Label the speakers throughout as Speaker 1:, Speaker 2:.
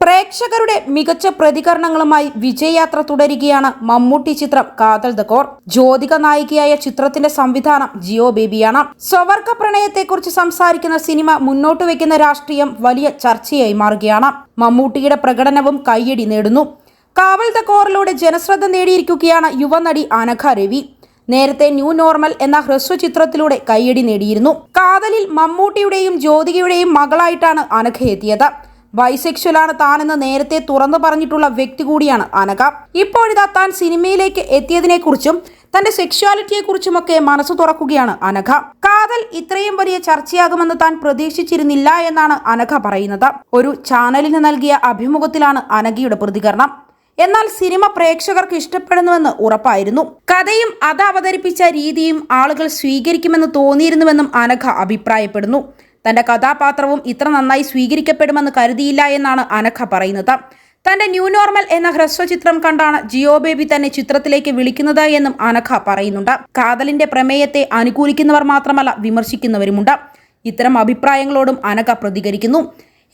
Speaker 1: പ്രേക്ഷകരുടെ മികച്ച പ്രതികരണങ്ങളുമായി വിജയയാത്ര തുടരുകയാണ് മമ്മൂട്ടി ചിത്രം കാതൽ ദ കോർ. ജ്യോതിക നായികയായ ചിത്രത്തിന്റെ സംവിധാനം ജിയോ ബേബിയാണ്. സ്വവർഗ പ്രണയത്തെക്കുറിച്ച് സംസാരിക്കുന്ന സിനിമ മുന്നോട്ട് വയ്ക്കുന്ന രാഷ്ട്രീയം വലിയ ചർച്ചയായി മാറുകയാണ്. മമ്മൂട്ടിയുടെ പ്രകടനവും കയ്യടി നേടുന്നു. കാവൽ ദ കോറിലൂടെ ജനശ്രദ്ധ നേടിയിരിക്കുകയാണ് യുവനടി അനഘ രവി. നേരത്തെ ന്യൂ നോർമൽ എന്ന ഹ്രസ്വ ചിത്രത്തിലൂടെ കയ്യടി നേടിയിരുന്നു. കാതലിൽ മമ്മൂട്ടിയുടെയും ജ്യോതികയുടെയും മകളായിട്ടാണ് അനഘ എത്തിയത്. ബൈസെക്ഷലാണ് താനെന്ന് നേരത്തെ തുറന്നു പറഞ്ഞിട്ടുള്ള വ്യക്തി കൂടിയാണ് അനക. ഇപ്പോഴിതാ താൻ സിനിമയിലേക്ക് എത്തിയതിനെക്കുറിച്ചും തന്റെ സെക്ഷുവാലിറ്റിയെക്കുറിച്ചുമൊക്കെ മനസ്സ് തുറക്കുകയാണ് അനഘ കാതൽ ഇത്രയും വലിയ ചർച്ചയാകുമെന്ന് താൻ പ്രതീക്ഷിച്ചിരുന്നില്ല എന്നാണ് അനഘ പറയുന്നത്. ഒരു ചാനലിന് നൽകിയ അഭിമുഖത്തിലാണ് അനഘയുടെ പ്രതികരണം. എന്നാൽ സിനിമ പ്രേക്ഷകർക്ക് ഇഷ്ടപ്പെടുന്നുവെന്ന് ഉറപ്പായിരുന്നു. കഥയും അത് അവതരിപ്പിച്ച രീതിയും ആളുകൾ സ്വീകരിക്കുമെന്ന് തോന്നിയിരുന്നുവെന്നും അനഘ അഭിപ്രായപ്പെടുന്നു. തന്റെ കഥാപാത്രവും ഇത്ര നന്നായി സ്വീകരിക്കപ്പെടുമെന്ന് കരുതിയില്ല എന്നാണ് അനഖ പറയുന്നത്. തന്റെ ന്യൂ നോർമൽ എന്ന ഹ്രസ്വ ചിത്രം കണ്ടാണ് ജിയോ ബേബി തന്നെ ചിത്രത്തിലേക്ക് വിളിക്കുന്നത് എന്നും അനഖ പറയുന്നുണ്ട്. കാതലിന്റെ പ്രമേയത്തെ അനുകൂലിക്കുന്നവർ മാത്രമല്ല വിമർശിക്കുന്നവരുമുണ്ട്. ഇത്തരം അഭിപ്രായങ്ങളോടും അനഖ പ്രതികരിക്കുന്നു.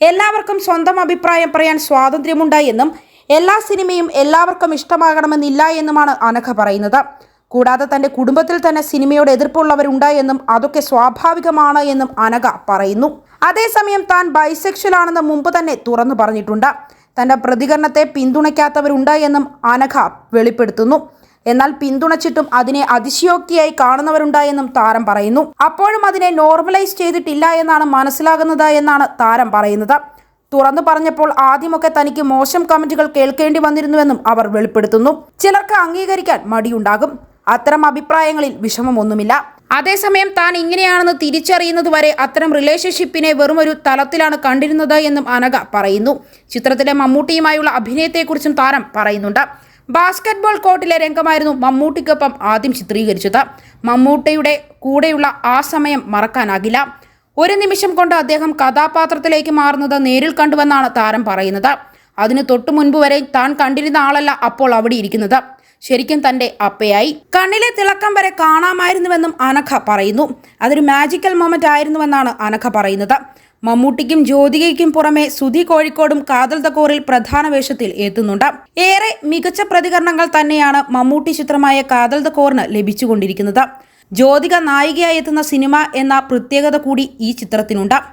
Speaker 1: എല്ലാവർക്കും സ്വന്തം അഭിപ്രായം പറയാൻ സ്വാതന്ത്ര്യമുണ്ട് എന്നും എല്ലാ സിനിമയും എല്ലാവർക്കും ഇഷ്ടമാകണമെന്നില്ല എന്നുമാണ് അനഖ പറയുന്നത്. കൂടാതെ തന്റെ കുടുംബത്തിൽ തന്നെ സിനിമയോട് എതിർപ്പുള്ളവരുണ്ടായെന്നും അതൊക്കെ സ്വാഭാവികമാണ് എന്നും അനഘ പറയുന്നു. അതേസമയം താൻ ബൈസെക്ഷൽ ആണെന്ന് മുമ്പ് തന്നെ തുറന്നു പറഞ്ഞിട്ടുണ്ട്. തന്റെ പ്രതികരണത്തെ പിന്തുണയ്ക്കാത്തവരുണ്ട് എന്നും അനഘ വെളിപ്പെടുത്തുന്നു. എന്നാൽ പിന്തുണച്ചിട്ടും അതിനെ അതിശയോക്തിയായി കാണുന്നവരുണ്ട് എന്നും താരം പറയുന്നു. അപ്പോഴും അതിനെ നോർമലൈസ് ചെയ്തിട്ടില്ല എന്നാണ് മനസ്സിലാകുന്നത് എന്നാണ് താരം പറയുന്നത്. തുറന്നു പറഞ്ഞപ്പോൾ ആദ്യമൊക്കെ തനിക്ക് മോശം കമന്റുകൾ കേൾക്കേണ്ടി വന്നിരുന്നുവെന്നും അവർ വെളിപ്പെടുത്തുന്നു. ചിലർക്ക് അംഗീകരിക്കാൻ മടിയുണ്ടാകും. അത്തരം അഭിപ്രായങ്ങളിൽ വിഷമമൊന്നുമില്ല. അതേസമയം താൻ ഇങ്ങനെയാണെന്ന് തിരിച്ചറിയുന്നത് വരെ അത്തരം റിലേഷൻഷിപ്പിനെ വെറുമൊരു തലത്തിലാണ് കണ്ടിരുന്നത് എന്നും അനഘ പറയുന്നു. ചിത്രത്തിലെ മമ്മൂട്ടിയുമായുള്ള അഭിനയത്തെക്കുറിച്ചും താരം പറയുന്നുണ്ട്. ബാസ്കറ്റ്ബോൾ കോർട്ടിലെ രംഗമായിരുന്നു മമ്മൂട്ടിക്കൊപ്പം ആദ്യം ചിത്രീകരിച്ചത്. മമ്മൂട്ടിയുടെ കൂടെയുള്ള ആ സമയം മറക്കാനാകില്ല. ഒരു നിമിഷം കൊണ്ട് അദ്ദേഹം കഥാപാത്രത്തിലേക്ക് മാറുന്നത് നേരിൽ കണ്ടുവെന്നാണ് താരം പറയുന്നത്. അതിന് തൊട്ടു മുൻപ് വരെ താൻ കണ്ടിരുന്ന ആളല്ല അപ്പോൾ അവിടെ ഇരിക്കുന്നത്. ശരിക്കും തന്റെ അപ്പയായി. കണ്ണിലെ തിളക്കം വരെ കാണാമായിരുന്നുവെന്നും അനഘ പറയുന്നു. അതൊരു മാജിക്കൽ മൊമെന്റ് ആയിരുന്നുവെന്നാണ് അനഘ പറയുന്നത്. മമ്മൂട്ടിക്കും ജ്യോതികയ്ക്കും പുറമെ സുധി കോഴിക്കോടും കാതൽ തക്കോറിൽ പ്രധാന വേഷത്തിൽ എത്തുന്നുണ്ട്. ഏറെ മികച്ച പ്രതികരണങ്ങൾ തന്നെയാണ് മമ്മൂട്ടി ചിത്രമായ കാതൽ തക്കോറിന് ലഭിച്ചുകൊണ്ടിരിക്കുന്നത്. ജ്യോതിക നായികയായി എത്തുന്ന സിനിമ എന്ന പ്രത്യേകത കൂടി ഈ ചിത്രത്തിനുണ്ട്.